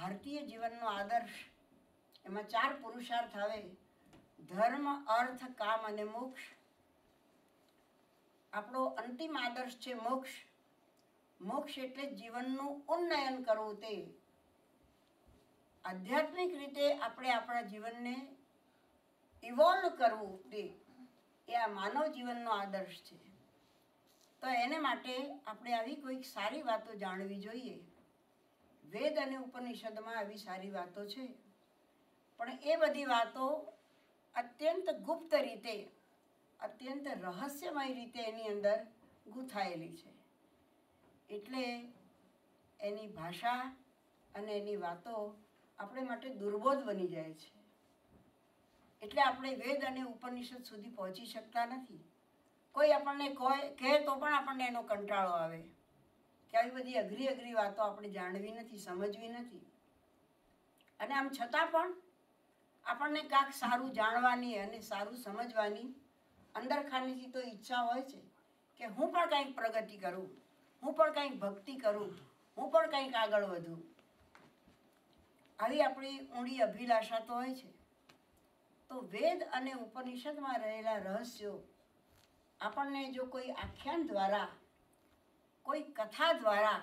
ભારતીય જીવનનો આદર્શ, એમાં ચાર પુરુષાર્થ આવે. ધર્મ, અર્થ, કામ અને મોક્ષ. આપણો અંતિમ આદર્શ છે મોક્ષ. મોક્ષ એટલે જીવનનું ઉન્નયન કરવું તે. આધ્યાત્મિક રીતે આપણે આપણા જીવનને ઇવોલ્વ કરવું તે. એ આ માનવ જીવનનો આદર્શ છે. તો એને માટે આપણે આવી કોઈક સારી વાતો જાણવી જોઈએ. વેદ અને ઉપનિષદમાં આવી સારી વાતો છે. પણ એ બધી વાતો અત્યંત ગુપ્ત રીતે, અત્યંત રહસ્યમય રીતે એની અંદર ગૂંથાયેલી છે. એટલે એની ભાષા અને એની વાતો આપણે માટે દુર્બોધ બની જાય છે. એટલે આપણે વેદ અને ઉપનિષદ સુધી પહોંચી શકતા નથી. કોઈ આપણને કહે કહે તો પણ આપણને એનો કંટાળો આવે. કે આવી બધી અઘરી અઘરી વાતો આપણે જાણવી નથી, સમજવી નથી. અને આમ છતાં પણ આપણને કાંક સારું જાણવાની અને સારું સમજવાની અંદર ખાનીથી તો ઈચ્છા હોય છે કે હું પણ કંઈક પ્રગતિ કરું, હું પણ કંઈક ભક્તિ કરું, હું પણ કંઈક આગળ વધું. આવી આપણી ઊંડી અભિલાષા તો હોય છે. તો વેદ અને ઉપનિષદમાં રહેલા રહસ્યો આપણને જો કોઈ આખ્યાન દ્વારા કોઈ કથા દ્વારા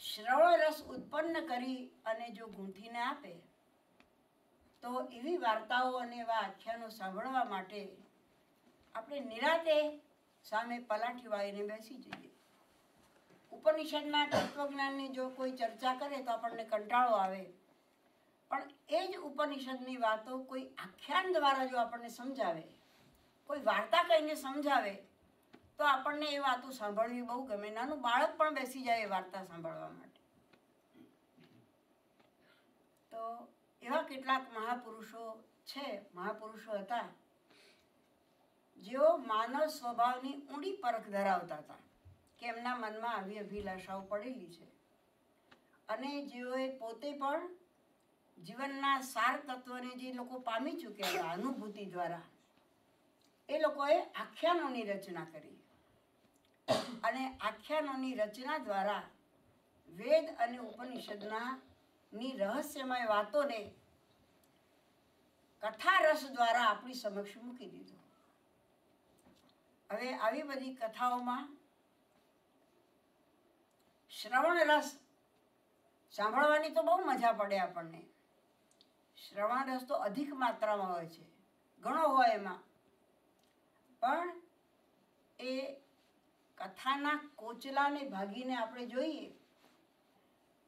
શ્રવણ રસ ઉત્પન્ન કરી અને જો ગૂંથીને આપે, તો એવી વાર્તાઓ અને એવા આખ્યાનો સાંભળવા માટે આપણે નિરાતે સામે પલાઠી વાળીને બેસી જઈએ. ઉપનિષદના તત્વજ્ઞાનની જો કોઈ ચર્ચા કરે તો આપણને કંટાળો આવે. પણ એ જ ઉપનિષદની વાતો કોઈ આખ્યાન દ્વારા જો આપણને સમજાવે, કોઈ વાર્તા કહીને સમજાવે તો આપણને એ વાતો સાંભળવી બહુ ગમે. નાનું બાળક પણ બેસી જાય એ વાર્તા સાંભળવા માટે. તો એવા કેટલાક મહાપુરુષો છે, મહાપુરુષો હતા, જેઓ માનવ સ્વભાવની ઊંડી પરખ ધરાવતા હતા કે એમના મનમાં આવી અભિલાષાઓ પડેલી છે. અને જેઓએ પોતે પણ જીવનના સાર તત્વને જે લોકો પામી ચૂક્યા હતા અનુભૂતિ દ્વારા, એ લોકોએ આખ્યાનોની રચના કરી. અને આખ્યાનોની રચના દ્વારા વેદ અને ઉપનિષદના ની રહસ્યમય વાતોને કથા રસ દ્વારા આપણી સમક્ષ મૂકી દીધું. હવે આવી બધી કથાઓમાં શ્રવણ રસ સાંભળવાની તો બહુ મજા પડે આપણને. શ્રવણ રસ તો અધિક માત્રામાં હોય છે. ઘણો હોય એમાં. પણ એ કથાના કોચલાને ભાગીને આપણે જોઈએ.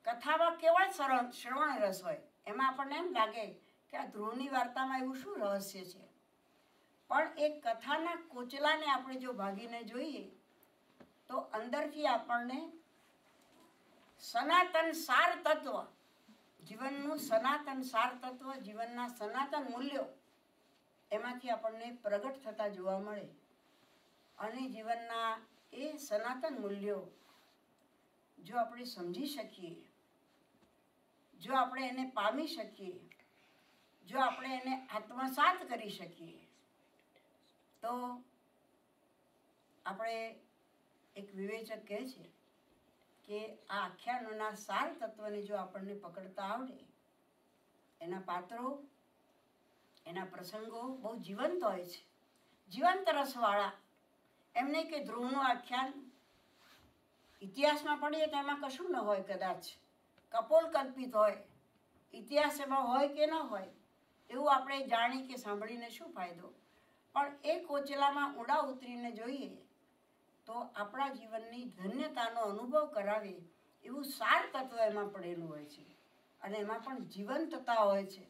કથામાં કેવા સરળ શ્રવણ રસ હોય? એમાં આપણને એમ લાગે કે આ ધ્રુવની વાર્તામાં એવું શું રહસ્ય છે? પણ એ કથાના કોચલાને આપણે જો ભાગીને જોઈએ, તો અંદરથી આપણને સનાતન સાર તત્વ, જીવનનું સનાતન સાર તત્વ, જીવનના સનાતન મૂલ્યો, એમાંથી આપણને પ્રગટ થતા જોવા મળે. અને જીવનના એ સનાતન મૂલ્યો જો આપણે સમજી શકીએ, જો આપણે એને પામી શકીએ, જો આપણે એને આત્મસાત કરી શકીએ, તો આપણે એક વિવેચક કહે છે કે આ આખ્યાનોના સાર તત્વને જો આપણને પકડતા આવડે, એના પાત્રો, એના પ્રસંગો બહુ જીવંત હોય છે. જીવંત રસવાળા એમ નહીં કે ધ્રુવનું આખ્યાન ઇતિહાસમાં પડીએ તો એમાં કશું ન હોય કદાચ. કપોલ કલ્પિત હોય. ઇતિહાસ એમાં હોય કે ન હોય, એવું આપણે જાણી કે સાંભળીને શું ફાયદો? પણ એ કોચલામાં ઊંડા ઉતરીને જોઈએ તો આપણા જીવનની ધન્યતાનો અનુભવ કરાવે એવું સાર તત્વ એમાં પડેલું હોય છે. અને એમાં પણ જીવંતતા હોય છે.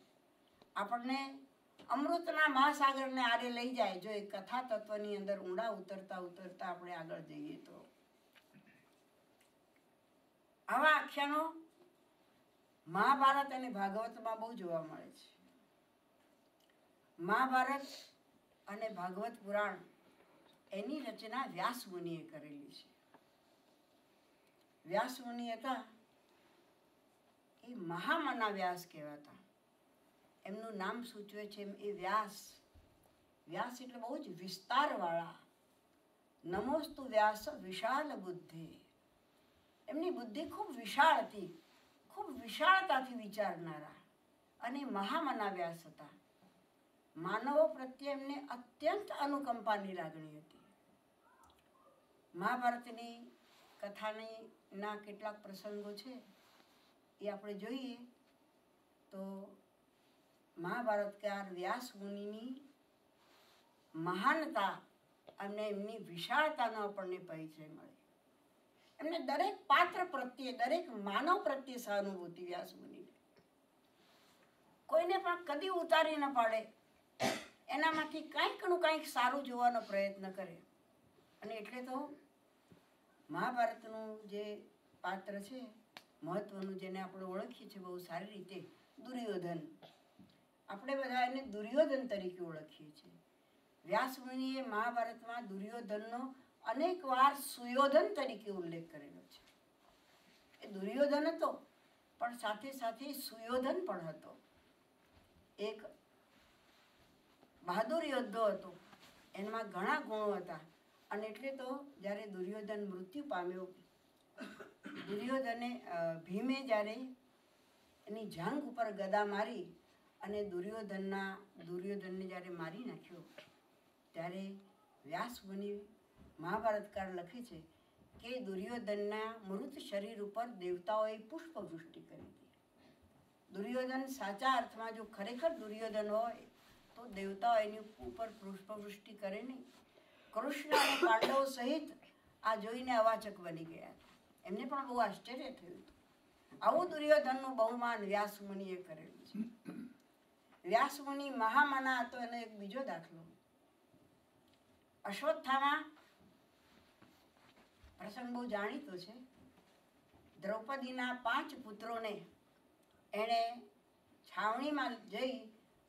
આપણને અમૃતના મહાસાગરને આરે લઈ જાય, જો એ કથા તત્વની અંદર ઊંડા ઉતરતા ઉતરતા આપણે આગળ જઈએ તો. આવા આખ્યાનો મહાભારત અને ભાગવતમાં બહુ જોવા મળે છે. મહાભારત અને ભાગવત પુરાણ એની રચના વ્યાસ મુનિએ કરેલી છે. વ્યાસ મુનિ હતા, એ મહામના વ્યાસ કહેવાતા. એમનું નામ સૂચવે છે એમ એ વ્યાસ. વ્યાસ એટલે બહુ જ વિસ્તારવાળા. નમોસ્તુ વ્યાસ વિશાલ બુદ્ધિ. એમની બુદ્ધિ ખૂબ વિશાળ હતી. ખૂબ વિશાળતાથી વિચારનારા અને મહામના વ્યાસ હતા. માનવો પ્રત્યે એમને અત્યંત અનુકંપાની લાગણી હતી. મહાભારતની કથાની ના કેટલાક પ્રસંગો છે એ આપણે જોઈએ તો મહાભારતકાર વ્યાસ મુનિની મહાનતા અને એમની વિશાળતાનો આપણને પરિચય મળે. એમને દરેક પાત્ર પ્રત્યે, દરેક માનવ પ્રત્યે સહાનુભૂતિ વ્યાસ મુનિને કોઈને પણ કદી ઉતારી ન પાડે. એનામાંથી કંઈકનું કંઈક સારું જોવાનો પ્રયત્ન કરે. અને એટલે તો મહાભારતનું જે પાત્ર છે, મહત્વનું, જેને આપણે ઓળખીએ છીએ બહુ સારી રીતે, દુર્યોધન. આપણે બધા એને દુર્યોધન તરીકે ઓળખીએ છીએ. વ્યાસમુનિએ મહાભારતમાં દુર્યોધનનો અનેક વાર સુયોધન તરીકે ઉલ્લેખ કરેલો છે. એ દુર્યોધન હતો, પણ સાથે સાથે સુયોધન પણ હતો. એક બહાદુર યોદ્ધો હતો. એમાં ઘણા ગુણો હતા અને એટલે તો જ્યારે દુર્યોધન મૃત્યુ પામ્યો, દુર્યોધને ભીમે જ્યારે એની જાંઘ ઉપર ગદા મારી અને દુર્યોધનના, દુર્યોધનને જ્યારે મારી નાખ્યો, ત્યારે વ્યાસ મુનિ મહાભારતકાર લખે છે કે દુર્યોધનના મૃત શરીર ઉપર દેવતાઓએ પુષ્પવૃષ્ટિ કરી હતી. દુર્યોધન સાચા અર્થમાં જો ખરેખર દુર્યોધન હોય, તો દેવતાઓ એની ઉપર પુષ્પવૃષ્ટિ કરે નહીં. કૃષ્ણ અને પાંડવો સહિત આ જોઈને અવાચક બની ગયા એમને પણ બહુ આશ્ચર્ય થયું હતું. આવું દુર્યોધનનું બહુમાન વ્યાસ મુનિએ કરેલું છે. વ્યાસ મુનિ મહામાના હતો એનો એક બીજો દાખલો. અશ્વત્થામા પ્રસંગ બહુ જાણીતો છે. દ્રૌપદીના પાંચ પુત્રોને એણે છાવણીમાં જઈ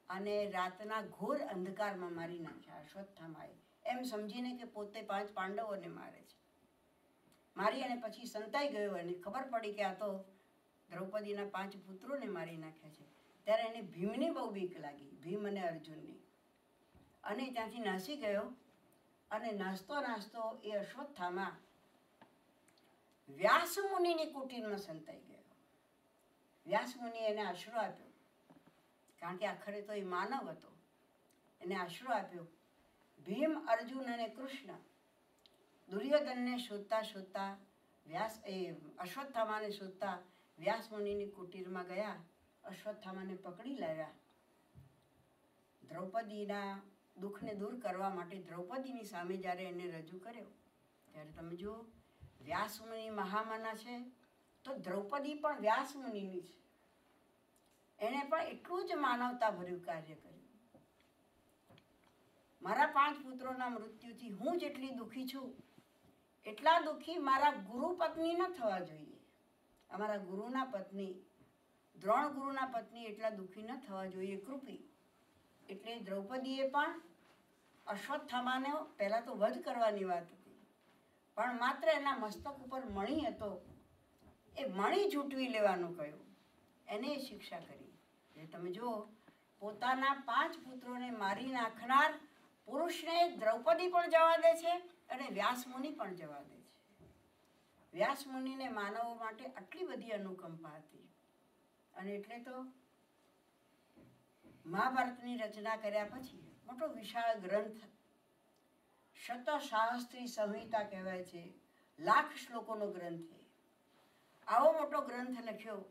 અને રાતના ઘોર અંધકારમાં મારી નાખ્યા અશ્વત્થામાએ. એમ સમજીને કે પોતે પાંચ પાંડવોને મારે છે. મારી અને પછી સંતાઈ ગયો અને ખબર પડી કે આ તો દ્રૌપદીના પાંચ પુત્રોને મારી નાખ્યા છે. ત્યારે એને ભીમની બહુ બીક લાગી, ભીમ અને અર્જુનની. અને ત્યાંથી નાસી ગયો અને નાસ્તો નાસ્તો એ અશ્વત્થામાં વ્યાસ મુનિની કુટીરમાં સંતાઈ ગયો. વ્યાસ મુનિ એને આશરો આપ્યો, કારણ કે આખરે તો એ માનવ હતો. એને આશરો આપ્યો, ભીમ, અર્જુન અને કૃષ્ણ દુર્યોધનને શોધતા શોધતા વ્યાસ, એ અશ્વત્થામાને શોધતા વ્યાસ મુનિની કુટીરમાં ગયા અશ્વત્થામાને પકડી લાવ્યા. દ્રૌપદીના દુઃખને દૂર કરવા માટે દ્રૌપદીની સામે જ્યારે એને રજૂ કર્યો, ત્યારે તમે જુઓ, વ્યાસમુનિ મહામાના છે, તો દ્રૌપદી પણ વ્યાસમુનિની છે. એણે પણ એટલું જ માનવતા ભર્યું કાર્ય કર્યું. મારા પાંચ પુત્રોના મૃત્યુથી હું જેટલી દુઃખી છું, એટલા દુઃખી મારા ગુરુ પત્ની ન થવા જોઈએ. અમારા ગુરુના પત્ની દ્રોણ ગુરુના પત્ની એટલા દુઃખી ન થવા જોઈએ. કૃપી. એટલે દ્રૌપદીએ પણ અશ્વત્થામાને પહેલાં તો વધ કરવાની વાત હતી. પણ માત્ર એના મસ્તક ઉપર મણી હતો. એ મણી ઝૂંટવી લેવાનું કહ્યું. એને શિક્ષા કરી. એટલે તમે જુઓ, પોતાના પાંચ પુત્રોને મારી નાખનાર પુરુષને દ્રૌપદી પણ જવા દે છે અને વ્યાસમુનિ પણ જવા દે છે. વ્યાસમુનિને માનવો માટે આટલી બધી અનુકંપા હતી. અને એટલે તો મહાભારતની રચના કર્યા પછી મોટો વિશાળ ગ્રંથ શતશાસ્ત્રી સંહિતા કહેવાય છે. લાખ શ્લોકોનો ગ્રંથ આવો મોટો ગ્રંથ લખ્યો.